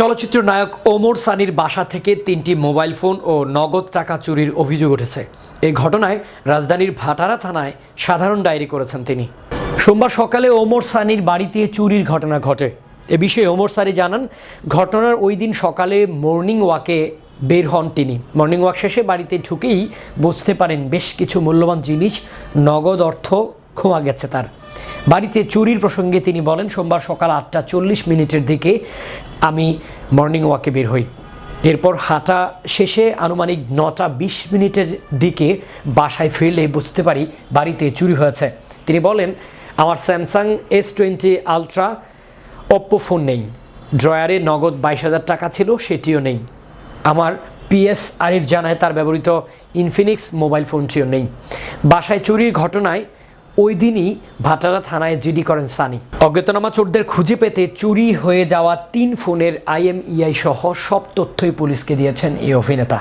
চলচ্চিত্র নায়ক ওমর সানির বাসা থেকে তিনটি মোবাইল ফোন ও নগদ টাকা চুরির অভিযোগ উঠেছে। এই ঘটনায় রাজধানীর ভাটারা থানায় সাধারণ ডায়েরি করেছেন তিনি। সোমবার সকালে ওমর সানির বাড়িতে চুরির ঘটনা ঘটে। এ বিষয়ে ওমর সানি জানান, ঘটনার ওই দিন সকালে মর্নিং ওয়াকে বের হন তিনি। মর্নিং ওয়াক শেষে বাড়িতে ঢুকেই বুঝতে পারেন বেশ কিছু মূল্যবান জিনিস, নগদ অর্থ খোয়া গেছে তার। বাড়িতে চুরির প্রসঙ্গে তিনি বলেন, সোমবার সকাল আটটা চল্লিশ মিনিটের দিকে আমি মর্নিং ওয়াকে বের হই। এরপর হাঁটা শেষে আনুমানিক নটা বিশ মিনিটের দিকে বাসায় ফিরলে বুঝতে পারি বাড়িতে চুরি হয়েছে। তিনি বলেন, আমার Samsung S twenty ultra Oppo phone নেই। ড্রয়ারে নগদ বাইশ হাজার টাকা ছিল, সেটিও নেই। আমার পিএস আরিফ জানায়, তার ব্যবহৃত ইনফিনিক্স মোবাইল ফোনটিও নেই। বাসায় চুরির ঘটনায় ওই দিনই ভাটারা থানায় জিডি করেন সানি। অজ্ঞাতনামা চোরদের খুঁজে পেতে চুরি হয়ে যাওয়া তিন ফোনের আইএমইআই সহ সব তথ্যই পুলিশকে দিয়েছেন এই অভিনেতা।